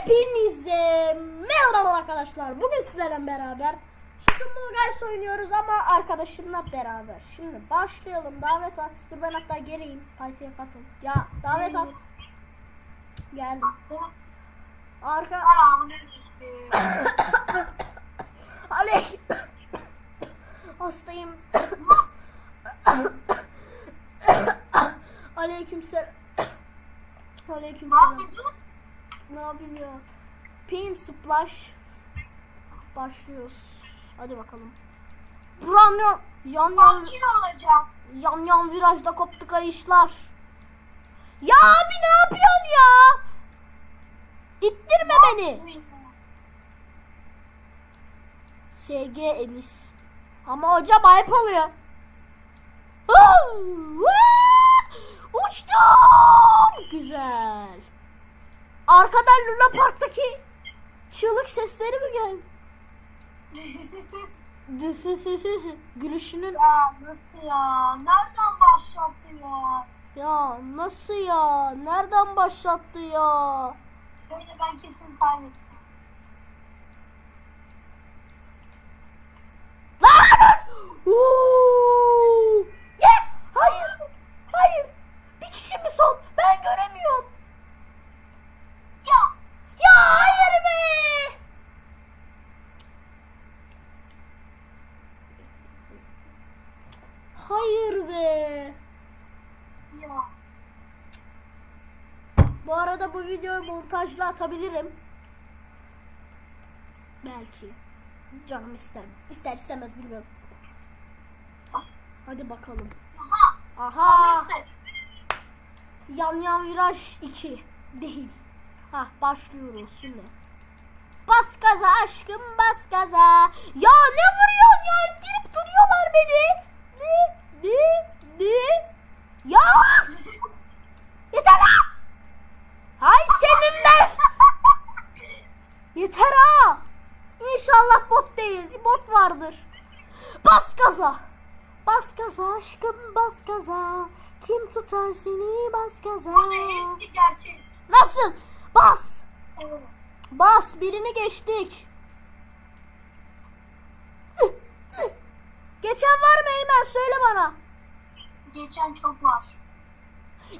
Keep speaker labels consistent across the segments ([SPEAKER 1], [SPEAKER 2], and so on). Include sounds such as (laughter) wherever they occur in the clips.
[SPEAKER 1] Hepinize merhaba arkadaşlar. Bugün sizlerle beraber Stumble Guys oynuyoruz ama arkadaşımla beraber. Şimdi başlayalım. Davet at. Dur ben hatta geleyim. Fight'e katıl. Ya davet at. Geldim. Arka (coughs) Alek. (coughs) Hastayım. (coughs) Aleykümselam. Aleykümselam. Ne yapayım ya? Pin splash. Başlıyoruz. Hadi bakalım. Buram yan yan yan,
[SPEAKER 2] olacağım.
[SPEAKER 1] yan, yan virajda koptu kayışlar. Ya abi ne yapıyorsun ya? İttirme beni. SG Elis. Ama hocam ayıp oluyor. Uçtum. Güzel. Arkadan Luna Park'taki çığlık sesleri mi geldi? (laughs) Gülüşünün
[SPEAKER 2] ya nasıl ya? Nereden başlattı ya?
[SPEAKER 1] ya nasıl ya? Nereden başlattı ya?
[SPEAKER 2] Böyle ben kesin kaybettim.
[SPEAKER 1] Lan! Uuu! Ye! Hayır! Hayır! Bir kişi mi son? Ben göremiyorum.
[SPEAKER 2] Ya
[SPEAKER 1] Ya hayır be! Hayır be!
[SPEAKER 2] ya.
[SPEAKER 1] Bu arada bu videoyu montajla atabilirim. Belki. Canım ister. İster istemez bilmiyorum. Hadi bakalım.
[SPEAKER 2] Aha.
[SPEAKER 1] Aha! Yan yan viraj 2 değil. Ha başlıyoruz şimdi. Bas gaza aşkım bas gaza. Ya ne vuruyorsun ya? Girip duruyorlar beni. Ne? Ne? Ne? Ya! (laughs) Yeter lan! Hay senin ben. Yeter ha. İnşallah bot değil. Bot vardır. Bas gaza. Bas gaza aşkım bas gaza. Kim tutar seni bas gaza. Nasıl? Bas. Bas birini geçtik. Geçen var mı Eymen söyle bana.
[SPEAKER 2] Geçen çok var.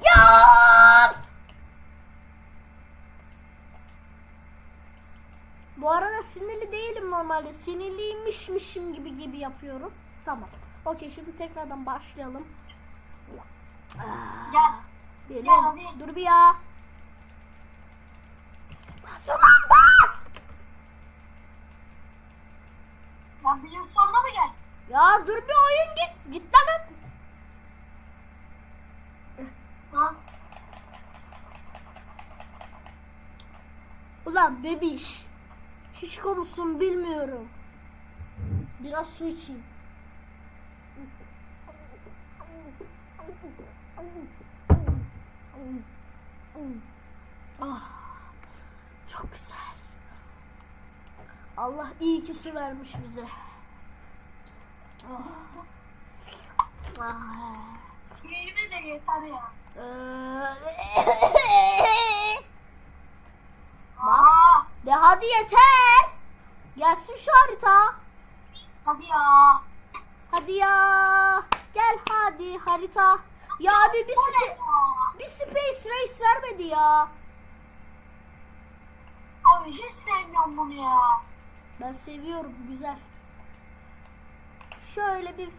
[SPEAKER 1] Ya! Bu arada sinirli değilim normalde. Sinirliymişmişim gibi gibi yapıyorum. Tamam. Okey şimdi tekrardan başlayalım. Ah,
[SPEAKER 2] Gel.
[SPEAKER 1] Benim.
[SPEAKER 2] Gel hadi.
[SPEAKER 1] Dur bir ya. Bas ulan bas!
[SPEAKER 2] Ya benim sonuna mı gel?
[SPEAKER 1] Ya dur bir oyun git. Git lan.
[SPEAKER 2] Ha?
[SPEAKER 1] Ulan bebiş. Şişko musun bilmiyorum. Biraz su içeyim. Ah, çok güzel. Allah iyi ki su vermiş bize. Ah. Ah.
[SPEAKER 2] Yerime de yeter ya. (laughs) Aa,
[SPEAKER 1] De hadi yeter. Gelsin şu harita.
[SPEAKER 2] hadi ya.
[SPEAKER 1] Hadi ya. Gel hadi harita. Ya abi bir, spe-
[SPEAKER 2] ya?
[SPEAKER 1] bir space race vermedi ya.
[SPEAKER 2] Abi hiç sevmiyorum bunu ya.
[SPEAKER 1] Ben seviyorum güzel. Şöyle bir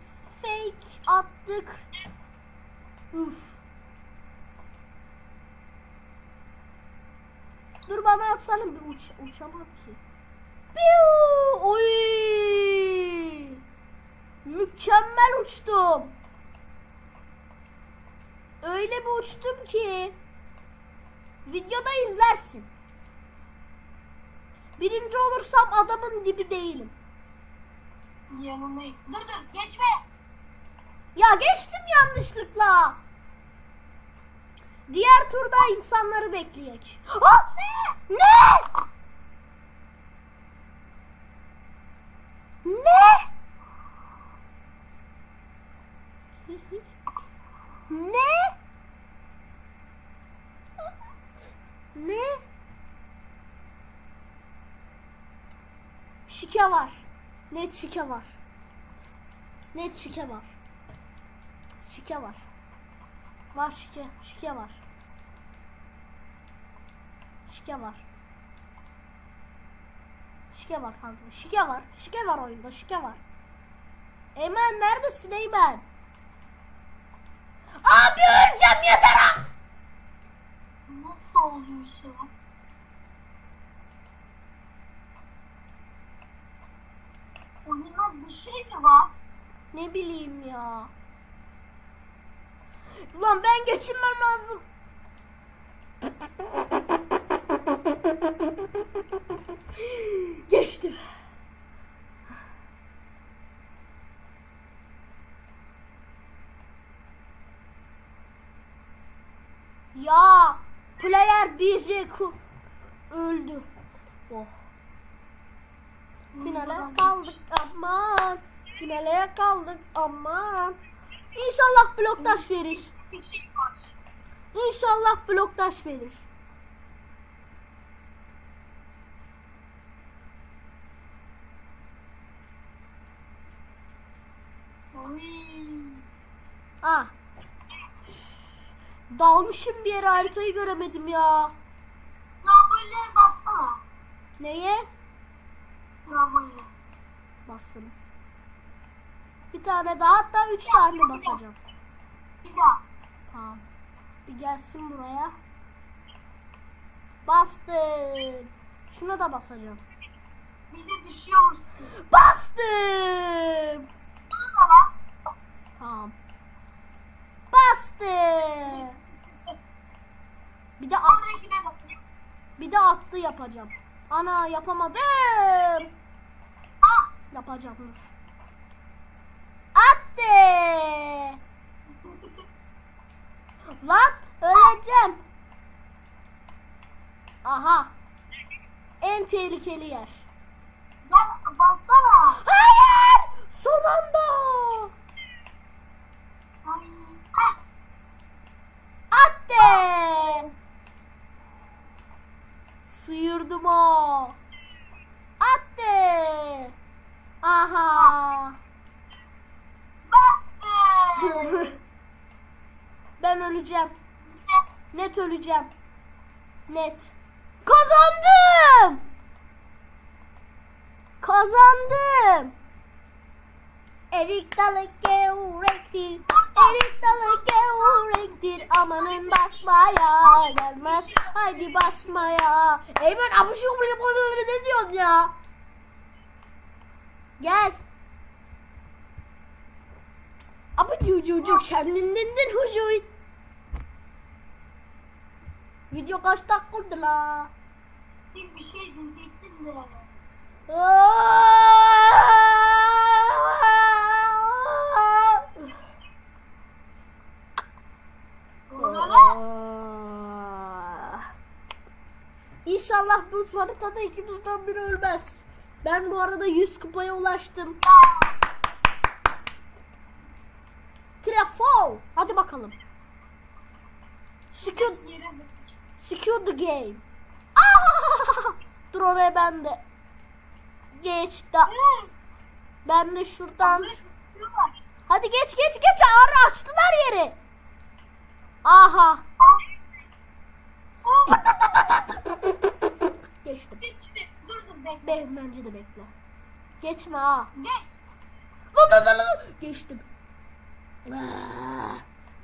[SPEAKER 1] fake attık. Uf. Dur bana atsana bir uç uçamam ki. Piu! Oy! Mükemmel uçtum. Öyle bir uçtum ki videoda izlersin. Birinci olursam adamın dibi değilim.
[SPEAKER 2] Yanındayım. Dur dur geçme.
[SPEAKER 1] Ya geçtim yanlışlıkla. Diğer turda insanları bekleyek. Ha! Ne? Ne? Ne? Ne? Şike var. Net şike var. Net şike var. Şike var. Var şike. Şike var. Şike var. Şike var kanka. Şike var. Şike var oyunda. Şike var. Eymen neredesin Eymen? Abi öleceğim yeter ha.
[SPEAKER 2] Nasıl oluyor şu an? Oyunda bir şey mi var?
[SPEAKER 1] Ne bileyim ya. Ulan ben geçinmem lazım. Geçtim. Ya player Ku öldü. Oh. Finale kaldık aman. Finale kaldık aman. İnşallah bloktaş verir.
[SPEAKER 2] Bir şey var.
[SPEAKER 1] İnşallah bloktaş verir. Ah. Dalmışım bir yere haritayı göremedim ya.
[SPEAKER 2] Tramboline bassana.
[SPEAKER 1] Neye?
[SPEAKER 2] Tramboline.
[SPEAKER 1] Bastım. Bir tane daha hatta üç tane basacağım.
[SPEAKER 2] Bir daha.
[SPEAKER 1] Tamam. Bir gelsin buraya. Bastım. Şuna da basacağım.
[SPEAKER 2] Bir de düşüyorsun.
[SPEAKER 1] Bastım.
[SPEAKER 2] Bunu da bas.
[SPEAKER 1] Tamam. Bastım. Bir de bir de attı yapacağım. Ana yapamadım. Yapacağım. Attı. Lan öleceğim. Aha. En tehlikeli yer.
[SPEAKER 2] Gel bassana.
[SPEAKER 1] Hayır! Son anda.
[SPEAKER 2] Ay. Ah.
[SPEAKER 1] Attı. O. Attı. Aha. Ben öleceğim. Net öleceğim. Net. Kazandım. Kazandım. Erik dalı gevrektir. Erik dalı gevrektir. Amanın basmaya gelmez. Haydi basmaya. Eymen abuşuk bile bunu ne diyorsun ya? Gel. Abi cucu cucu kendinden hucuy. Video kaç dakika oldu la?
[SPEAKER 2] Bir şey diyecektin de.
[SPEAKER 1] İnşallah bu haritada ikimizden biri ölmez. Ben bu arada 100 kupaya ulaştım. Telefon. Hadi bakalım. Secure, secure the game. Ah! Dur oraya ben de. Geç da. Ben de şuradan. Hadi geç geç geç. Ara açtılar yeri. Aha. Geçtim.
[SPEAKER 2] Geçti. Dur dur bekle.
[SPEAKER 1] Bence de bekle. Geçme ha.
[SPEAKER 2] Geç.
[SPEAKER 1] Lan lan lan lan. Geçtim.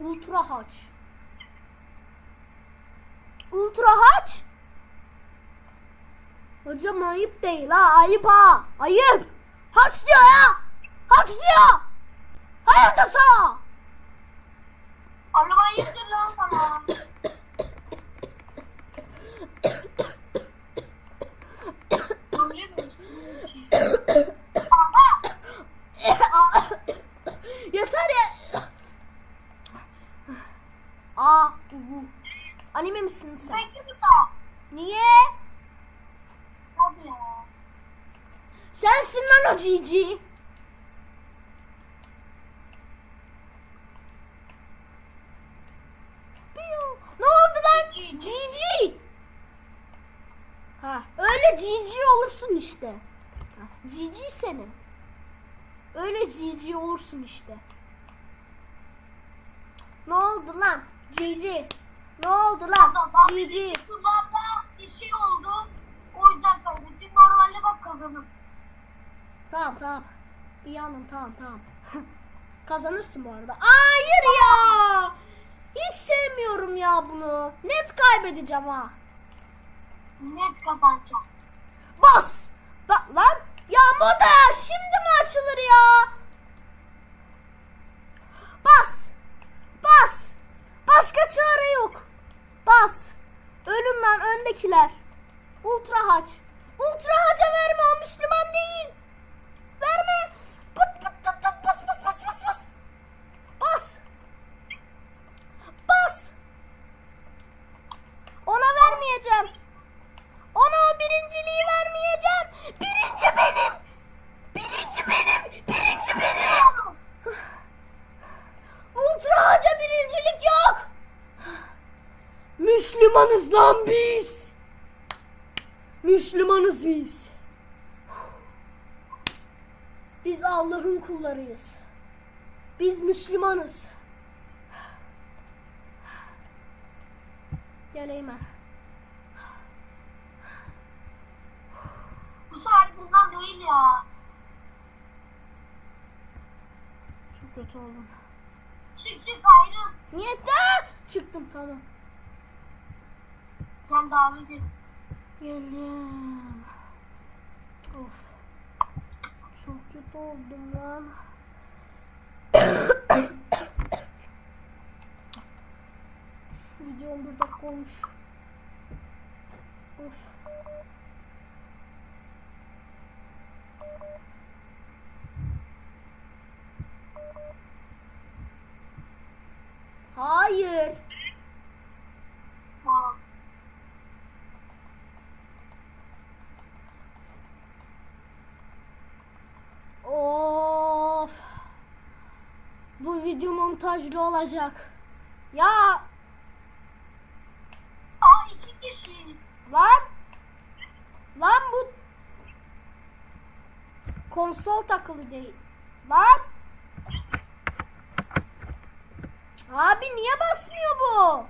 [SPEAKER 1] Ultra haç. Ultra haç. Hocam ayıp değil ha. Ayıp ha. Ayıp. Haç diyor ya. Haç diyor. Hayır da sana.
[SPEAKER 2] Arabayı indir lan sana. Öyle mi? Aha.
[SPEAKER 1] Yeter ya. Aa. uhu. Anime misin sen?
[SPEAKER 2] Bekle burada.
[SPEAKER 1] Niye?
[SPEAKER 2] Hadi ya.
[SPEAKER 1] Sensin lan o Cici. Piu. Ne oldu lan? Cici. Ha, öyle Cici olursun işte. GG senin. Öyle GG olursun işte. Ne oldu lan? GG. Ne oldu lan? GG.
[SPEAKER 2] Sularda bir şey oldu. O yüzden kaybettim. Normalde bak kazanım.
[SPEAKER 1] Tamam tamam. İyi anladım tamam tamam. (laughs) Kazanırsın bu arada. Hayır ya. Hiç sevmiyorum ya bunu. Net kaybedeceğim ha.
[SPEAKER 2] Net kazanacağım.
[SPEAKER 1] Bas. Bak lan. Ya moda şimdi mi açılır ya? Bas. Bas. Başka çare yok. Bas. Ölüm lan öndekiler. Ultra haç. Müslümanız lan biz. Müslümanız biz. Biz Allah'ın kullarıyız. Biz Müslümanız. Gel Eymen.
[SPEAKER 2] Bu sefer bundan değil ya.
[SPEAKER 1] Çok kötü oldum.
[SPEAKER 2] Çık çık ayrıl.
[SPEAKER 1] Niye de? Çıktım tamam.
[SPEAKER 2] Sen davet et.
[SPEAKER 1] Geldim. Of. Çok kötü oldum lan. Video 11 dakika. Of. Hayır.
[SPEAKER 2] Tamam.
[SPEAKER 1] Of. Bu video montajlı olacak. Ya
[SPEAKER 2] Aa iki kişi.
[SPEAKER 1] lan. Lan bu konsol takılı değil. Lan. Abi niye basmıyor bu?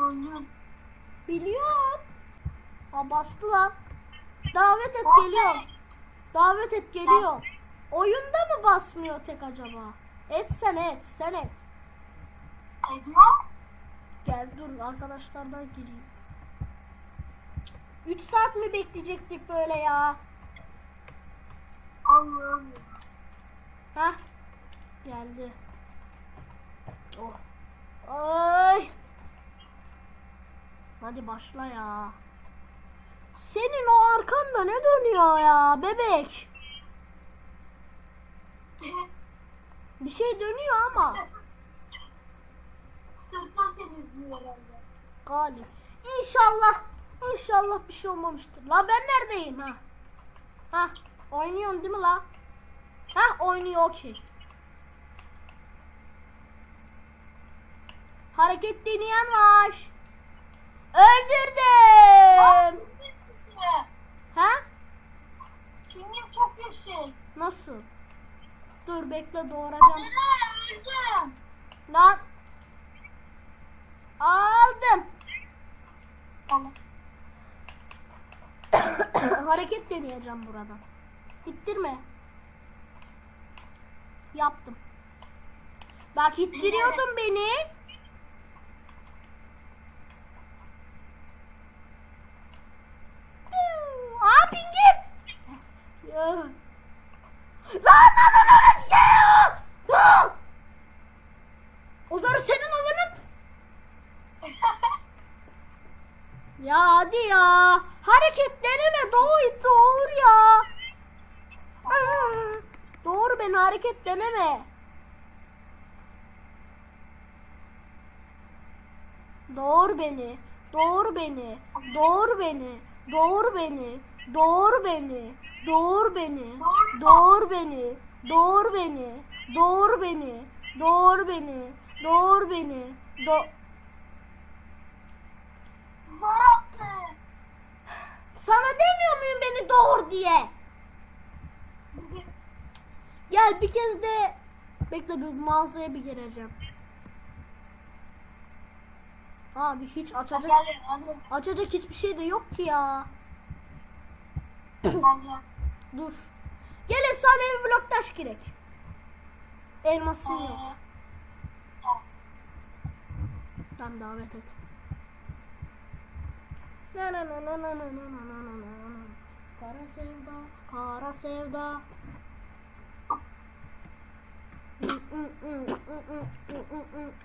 [SPEAKER 2] Oyun.
[SPEAKER 1] Biliyorum. Ha bastı lan. Davet et geliyor. Davet et geliyor. Oyunda mı basmıyor tek acaba? Et sen et. Sen et.
[SPEAKER 2] Ediyor.
[SPEAKER 1] Gel dur arkadaşlardan gireyim. 3 saat mi bekleyecektik böyle ya?
[SPEAKER 2] Allah'ım.
[SPEAKER 1] Hah. Geldi. Oh. Ay. Hadi başla ya. Senin o arkanda ne dönüyor ya bebek? Bir şey dönüyor ama.
[SPEAKER 2] Sırttan temizliyor herhalde.
[SPEAKER 1] Galip. İnşallah. İnşallah bir şey olmamıştır. La ben neredeyim ha? Ha oynuyorsun değil mi la? Ha oynuyor okey. Hareket deneyen var. Öldürdüm. Ha?
[SPEAKER 2] Pingim çok yüksek.
[SPEAKER 1] Nasıl? Dur bekle doğuracağım.
[SPEAKER 2] Öldüm?
[SPEAKER 1] Lan. Aldım. (coughs) Hareket deneyeceğim burada. İttirme. Yaptım. Bak ittiriyordun beni. Aa pingim. Ya. Lan lan lan lan şey yok. Lan. O zaman senin olanın. Ya hadi ya. Hareket deneme doğu doğur ya. Aa, Doğru beni hareket deneme. Doğur beni. Doğur beni. Doğur beni. Doğur beni. Doğur beni. Doğur beni. Doğur beni. Doğur beni. Doğur beni. Doğur beni. Doğur beni. Do
[SPEAKER 2] attı.
[SPEAKER 1] Sana demiyor muyum beni doğur diye. Gel bir kez de bekle bir mağazaya bir gireceğim. Abi hiç açacak
[SPEAKER 2] Gel hadi.
[SPEAKER 1] açacak hiçbir şey de yok ki ya.
[SPEAKER 2] Gel gel.
[SPEAKER 1] Dur. Gel efsanevi blok taş girek. Elmasın yok.
[SPEAKER 2] Ee, evet.
[SPEAKER 1] Tam davet et. Na na na na na na na na na na. Kara sevda, kara sevda.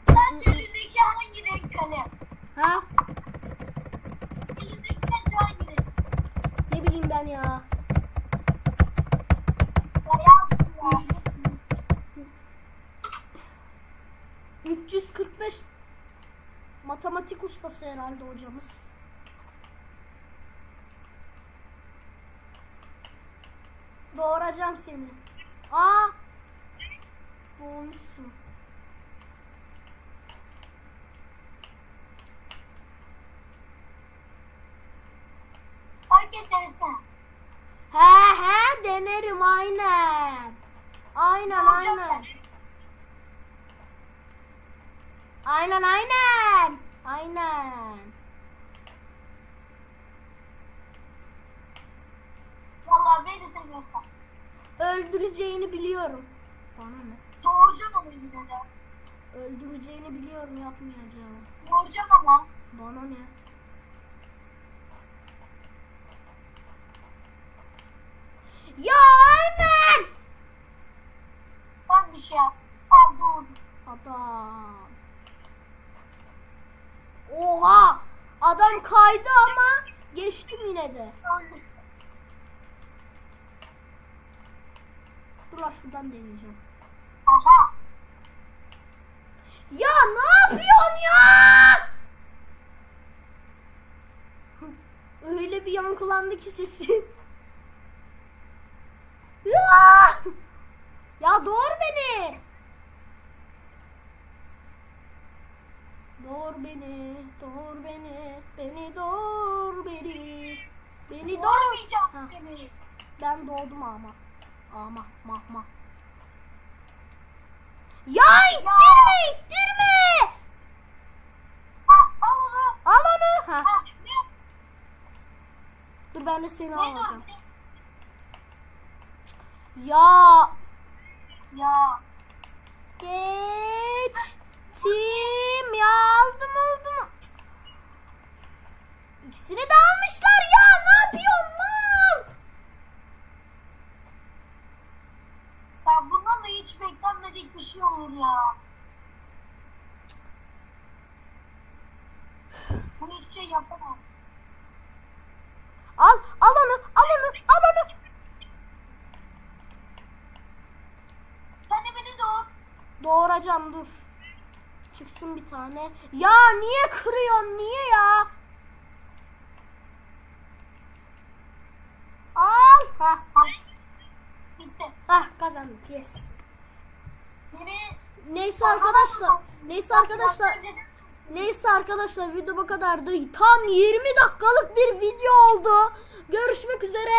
[SPEAKER 2] Sence elindeki hangi renk kalem?
[SPEAKER 1] Ha?
[SPEAKER 2] Elindeki sence hangi renk?
[SPEAKER 1] Ne bileyim ben ya.
[SPEAKER 2] Beyaz ya.
[SPEAKER 1] 345 matematik ustası herhalde hocamız. Doğuracağım seni. Aa! Doğmuşsun.
[SPEAKER 2] Hareket etsene.
[SPEAKER 1] He he denerim aynen. Aynen aynen. Aynen aynen. Aynen.
[SPEAKER 2] Vallahi beni seviyorsan.
[SPEAKER 1] Öldüreceğini biliyorum. Bana ne?
[SPEAKER 2] Doğuracağım ama yine de.
[SPEAKER 1] Öldüreceğini biliyorum yapmayacağım.
[SPEAKER 2] Doğuracağım ama.
[SPEAKER 1] Bana ne? Ya aynen.
[SPEAKER 2] Ben bir şey yap. Al doğurdum.
[SPEAKER 1] Adam. Oha! Adam kaydı ama geçtim yine de.
[SPEAKER 2] Öldü.
[SPEAKER 1] Dur lan şuradan deneyeceğim. Ya ne yapıyorsun ya? (laughs) Öyle bir yankılandı ki sesi. Ya! (laughs) Ya doğur beni. Doğur beni, doğur beni, beni doğur beni. Beni doğur. Ben doğdum ama. Ama, ma, ma. Ya ittirme, ittirme.
[SPEAKER 2] Ha al onu.
[SPEAKER 1] Al onu. Ha.
[SPEAKER 2] Ha ne?
[SPEAKER 1] Dur ben de seni
[SPEAKER 2] Ne
[SPEAKER 1] alacağım.
[SPEAKER 2] dur?
[SPEAKER 1] Ya
[SPEAKER 2] Ya.
[SPEAKER 1] geçtim ya aldım aldım. Cık. İkisini de almışlar ya ne yapıyorsun lan?
[SPEAKER 2] Ya da hiç beklenmedik bir şey olur ya. Bu hiçbir şey yapamaz.
[SPEAKER 1] Al al onu al onu al onu.
[SPEAKER 2] Sen de beni doğur.
[SPEAKER 1] Doğuracağım dur. Çıksın bir tane. Ya niye kırıyorsun niye ya? Al. Ha.
[SPEAKER 2] Bitti.
[SPEAKER 1] Ah kazandık yes. Neyse arkadaşlar. Neyse arkadaşlar. Neyse arkadaşlar video bu kadardı. Tam 20 dakikalık bir video oldu. Görüşmek üzere.